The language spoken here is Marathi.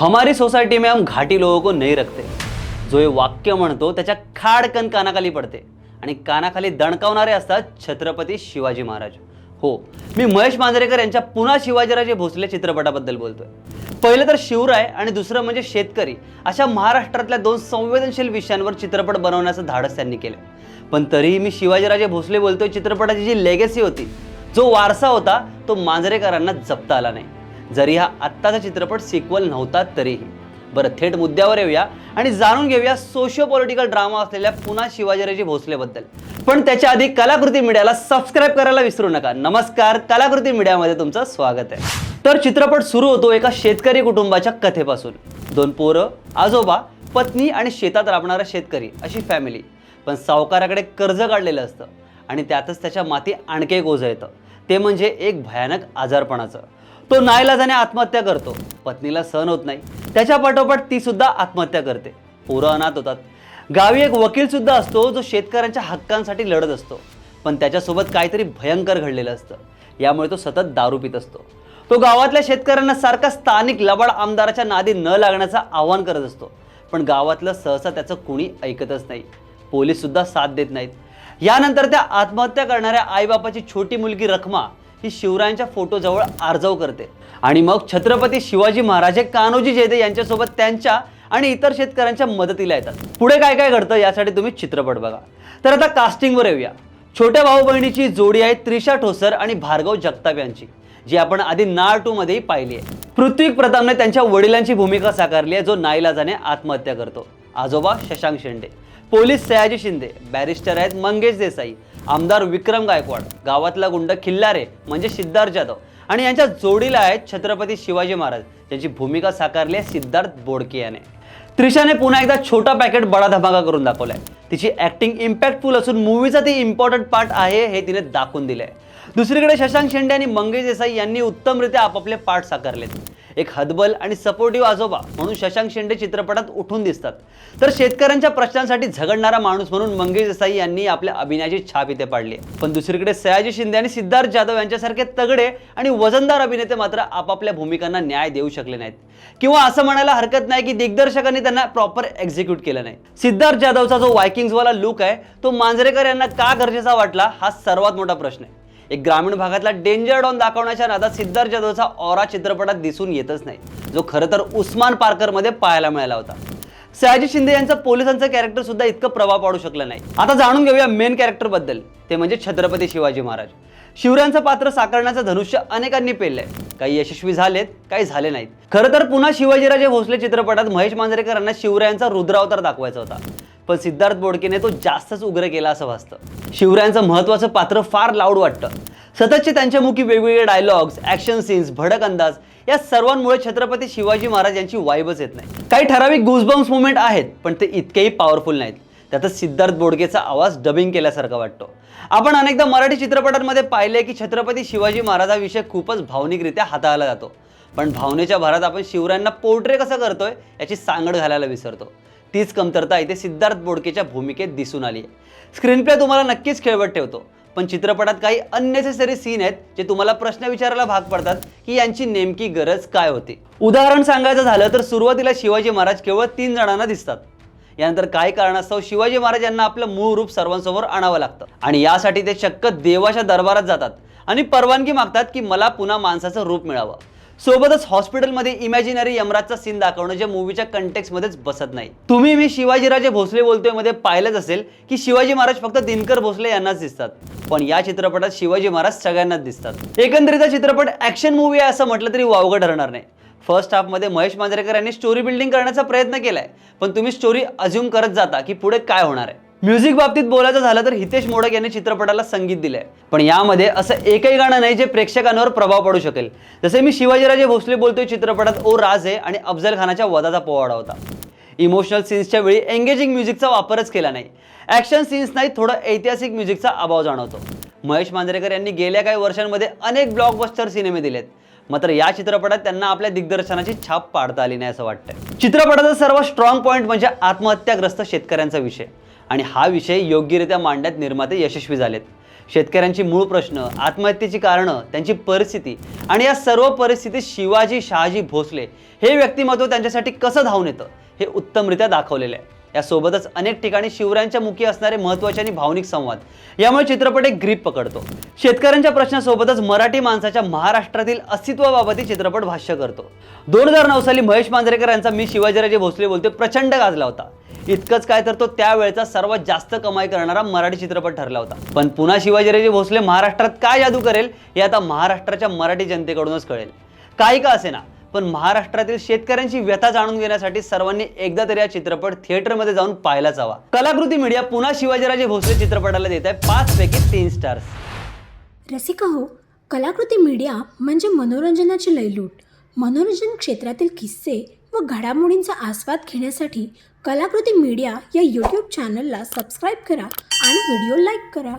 हमारी सोसायटी में हम घाटी लोगों को नहीं रखते। जो हे वाक्य म्हणतो त्याच्या खाडकन कानाखाली पडते. आणि कानाखाली दणकावणारे असतात छत्रपती शिवाजी महाराज. हो मी महेश मांजरेकर यांच्या पुन्हा शिवाजीराजे भोसले चित्रपटाबद्दल बोलतोय. पहिलं तर शिवराय आणि दुसरं म्हणजे शेतकरी अशा महाराष्ट्रातल्या दोन संवेदनशील विषयांवर चित्रपट बनवण्याचं धाडस त्यांनी केलं पण तरीही मी शिवाजीराजे भोसले बोलतोय चित्रपटाची जी लेगेसी होती जो वारसा होता तो मांजरेकरांना जपता आला नाही. जरी हा आत्ताचा चित्रपट सिक्वल नव्हता तरीही. बरं थेट मुद्द्यावर येऊया आणि जाणून घेऊया सोशिओ पॉलिटिकल ड्रामा असलेल्या पुन्हा शिवाजीराजे भोसलेबद्दल. पण त्याच्या आधी कलाकृती मीडियाला सबस्क्राईब करायला विसरू नका. नमस्कार कलाकृती मीडियामध्ये तुमचं स्वागत आहे. तर चित्रपट सुरू होतो एका शेतकरी कुटुंबाच्या कथेपासून. दोन पोरं आजोबा पत्नी आणि शेतात राबणारा शेतकरी अशी फॅमिली पण सावकाराकडे कर्ज काढलेलं असतं आणि त्यातच त्याच्या माती आणखी एक ओझं येतं. ते म्हणजे एक भयानक आजारपणाचं. तो नाईलाजाने आत्महत्या करतो. पत्नीला सहन होत नाही. त्याच्या पाठोपाठ ती सुद्धा आत्महत्या करते. पोरं अनाथ होतात. गावी एक वकील सुद्धा असतो जो शेतकऱ्यांच्या हक्कांसाठी लढत असतो. पण त्याच्यासोबत काहीतरी भयंकर घडलेलं असतं. यामुळे तो सतत दारू पित असतो. तो गावातल्या शेतकऱ्यांना सारखा स्थानिक लबाड आमदाराच्या नादी न लागण्याचं आवाहन करत असतो. पण गावातलं सहसा त्याचं कुणी ऐकतच नाही. पोलीस सुद्धा साथ देत नाहीत. यानंतर त्या आत्महत्या करणाऱ्या आईबापाची छोटी मुलगी रखमा ही शिवरायांच्या फोटोजवळ आर्जव करते. आणि मग छत्रपती शिवाजी महाराज हे कान्होजी जेदे यांच्यासोबत त्यांच्या आणि इतर शेतकऱ्यांच्या मदतीला येतात. पुढे काय काय घडतं यासाठी तुम्ही चित्रपट बघा. तर आता कास्टिंगवर येऊया. छोट्या भाऊ बहिणीची जोडी आहे त्रिशा ठोसर आणि भार्गव जगताप यांची जी आपण आधी नाळ टू मध्येही पाहिली आहे. पृथ्वी प्रतापने त्यांच्या वडिलांची भूमिका साकारली आहे जो नाईलाजाने आत्महत्या करतो. आजोबा शशांक शेंडे. पोलीस सयाजी शिंदे बॅरिस्टर आहेत मंगेश देसाई आमदार विक्रम गायकवाड गावातला गुंड खिल्लारे म्हणजे सिद्धार्थ जाधव आणि यांच्या जोडीला आहेत छत्रपती शिवाजी महाराज. ज्यांची भूमिका साकारली आहे सिद्धार्थ बोडके याने. त्रिशाने पुन्हा एकदा छोटा पॅकेट बडा धमाका करून दाखवलाय. तिची ऍक्टिंग इम्पॅक्टफुल असून मूवीचा ती इम्पॉर्टंट पार्ट आहे हे तिने दाखवून दिले दुसरीकडे शशांक शेंडे आणि मंगेश देसाई यांनी उत्तमरित्या आपापले पार्ट साकारलेत. एक हदबल आणि सपोर्टिव्ह आजोबा म्हणून शशांक शेंडे चित्रपटात उठून दिसतात. तर शेतकऱ्यांच्या प्रश्नांसाठी झगडणारा माणूस म्हणून मंगेश देसाई यांनी आपल्या अभिनयाची छाप इथे पाडली पण दुसरीकडे सयाजी शिंदे आणि सिद्धार्थ जाधव यांच्यासारखे तगडे आणि वजनदार अभिनेते मात्र आपापल्या भूमिकांना न्याय देऊ शकले नाहीत. किंवा असं म्हणायला हरकत नाही की दिग्दर्शकांनी त्यांना प्रॉपर एक्झिक्यूट केलं नाही. सिद्धार्थ जाधवचा जो वायकिंग्सवाला लुक आहे तो मांजरेकर यांना का गरजेचा वाटला हा सर्वात मोठा प्रश्न आहे. एक ग्रामीण भागातला डेंजर डॉन दाखवण्याच्या नादात सिद्धार्थ जाधवचा ऑरा चित्रपटात दिसून येतच नाही जो खरं तर उस्मान पार्करमध्ये पाहायला मिळाला होता. सयाजी शिंदे यांचं पोलिसांचं कॅरेक्टर सुद्धा इतकं प्रभाव पाडू शकलं नाही. आता जाणून घेऊया मेन कॅरेक्टरबद्दल ते म्हणजे छत्रपती शिवाजी महाराज. शिवरायांचं पात्र साकारण्याचं धनुष्य अनेकांनी पेललंय. काही यशस्वी झालेत काही झाले नाहीत. खरं तर पुन्हा शिवाजीराजे भोसले चित्रपटात महेश मांजरेकरांना शिवरायांचा रुद्रावतार दाखवायचा होता. पण सिद्धार्थ बोडकेने तो जास्तच उग्र केला असं भासतं शिवरायांचं महत्वाचं पात्र फार लाऊड वाटतं. सततचे त्यांच्या मुखी वेगवेगळे डायलॉग्स ॲक्शन सीन्स भडक अंदाज या सर्वांमुळे छत्रपती शिवाजी महाराज यांची वाईबच येत नाही. काही ठराविक गुजबम्स मुवमेंट आहेत पण ते इतकेही पॉवरफुल नाहीत. त्यातच सिद्धार्थ बोडकेचा आवाज डबिंग केल्यासारखा वाटतो. आपण अनेकदा मराठी चित्रपटांमध्ये पाहिले की छत्रपती शिवाजी महाराज हा विषय खूपच भावनिकरित्या हाताळला जातो. पण भावनेच्या भरात आपण शिवरायांना पोर्ट्रे कसं करतोय याची सांगड घालायला विसरतो. तीच कमतरता इथे सिद्धार्थ बोडकेच्या भूमिकेत दिसून आली आहे. स्क्रीनप्ले तुम्हाला नक्कीच खेळवत ठेवतो पण चित्रपटात काही अननेसेसरी सीन आहेत जे तुम्हाला प्रश्न विचारायला भाग पडतात की यांची नेमकी गरज काय होती. उदाहरण सांगायचं झालं तर सुरुवातीला शिवाजी महाराज केवळ तीन जणांना दिसतात. यानंतर काही कारणास्तव शिवाजी महाराज यांना आपलं मूळ रूप सर्वांसमोर आणावं लागतं आणि यासाठी ते चक्क देवाच्या दरबारात जातात आणि परवानगी मागतात की मला पुन्हा माणसाचं रूप मिळावं. सोबतच हॉस्पिटलमध्ये इमॅजिनरी यमराजचा सीन दाखवणं जे मूवीच्या कंटेक्समध्येच बसत नाही. तुम्ही मी शिवाजीराजे भोसले बोलतोयमध्ये पाहिलंच असेल की शिवाजी महाराज फक्त दिनकर भोसले यांनाच दिसतात. पण या चित्रपटात शिवाजी महाराज सगळ्यांनाच दिसतात. एकंदरीत हा चित्रपट ऍक्शन मूवी आहे असं म्हटलं तरी वावगं ठरणार नाही. फर्स्ट हाफमध्ये महेश मांजरेकर यांनी स्टोरी बिल्डिंग करण्याचा प्रयत्न केलाय. पण तुम्ही स्टोरी अज्युम करत जाता की पुढे काय होणार आहे. म्युझिक बाबतीत बोलायचं झालं तर हितेश मोडक यांनी चित्रपटाला संगीत दिलंय. पण यामध्ये असं एकही गाणं नाही जे प्रेक्षकांवर प्रभाव पडू शकेल. जसे मी शिवाजीराजे भोसले बोलतोय चित्रपटात ओ राजे आणि अफजल खानाच्या वदाचा पोवाडा होता. इमोशनल सीन्सच्या वेळी एंगेजिंग म्युझिकचा वापरच केला नाही. ॲक्शन सीन्स नाही थोडं ऐतिहासिक म्युझिकचा अभाव जाणवतो. महेश मांजरेकर यांनी गेल्या काही वर्षांमध्ये अनेक ब्लॉकबस्टर सिनेमे दिलेत. मात्र या चित्रपटात त्यांना आपल्या दिग्दर्शनाची छाप पाडता आली नाही असं वाटतंय. चित्रपटाचा सर्वात स्ट्रॉंग पॉईंट म्हणजे आत्महत्याग्रस्त शेतकऱ्यांचा विषय. आणि हा विषय योग्यरित्या मांडण्यात निर्माते यशस्वी झालेत. शेतकऱ्यांची मूळ प्रश्न आत्महत्येची कारणं त्यांची परिस्थिती आणि या सर्व परिस्थितीत शिवाजी शहाजी भोसले हे व्यक्तिमत्व त्यांच्यासाठी कसं धावून येतं हे उत्तमरित्या दाखवलेलं आहे. यासोबतच अनेक ठिकाणी शिवरायांच्या मुखी असणारे महत्त्वाचे आणि भावनिक संवाद. यामुळे चित्रपट एक ग्रीप पकडतो. शेतकऱ्यांच्या प्रश्नासोबतच मराठी माणसाच्या महाराष्ट्रातील अस्तित्वाबाबतही चित्रपट भाष्य करतो. दोन हजार नऊ साली महेश मांजरेकर यांचा मी शिवाजीराजे भोसले बोलते प्रचंड गाजला होता. इतकंच काय तर तो त्यावेळेचा सर्वात जास्त कमाई करणारा मराठी चित्रपट ठरला होता. पण पुन्हा शिवाजीराजे भोसले महाराष्ट्रात काय जादू करेल हे आता महाराष्ट्राच्या मराठी जनतेकडूनच कळेल. काही का असे ना पण महाराष्ट्रातील शेतकऱ्यांची व्यथा जाणून घेण्यासाठी सर्वांनी एकदा तरी हा चित्रपट थिएटरमध्ये जाऊन पाहायलाच हवा. कलाकृती मीडिया पुन्हा शिवाजीराजे भोसले चित्रपटाला देत आहे पाच पैकी तीन स्टार्स रसिका हो कलाकृती मीडिया म्हणजे मनोरंजनाची लयलूट. मनोरंजन क्षेत्रातील किस्से व घडामोडींचा आस्वाद घेण्यासाठी कलाकृती मीडिया या यूट्यूब चॅनलला सबस्क्राईब करा आणि व्हिडिओ लाईक करा.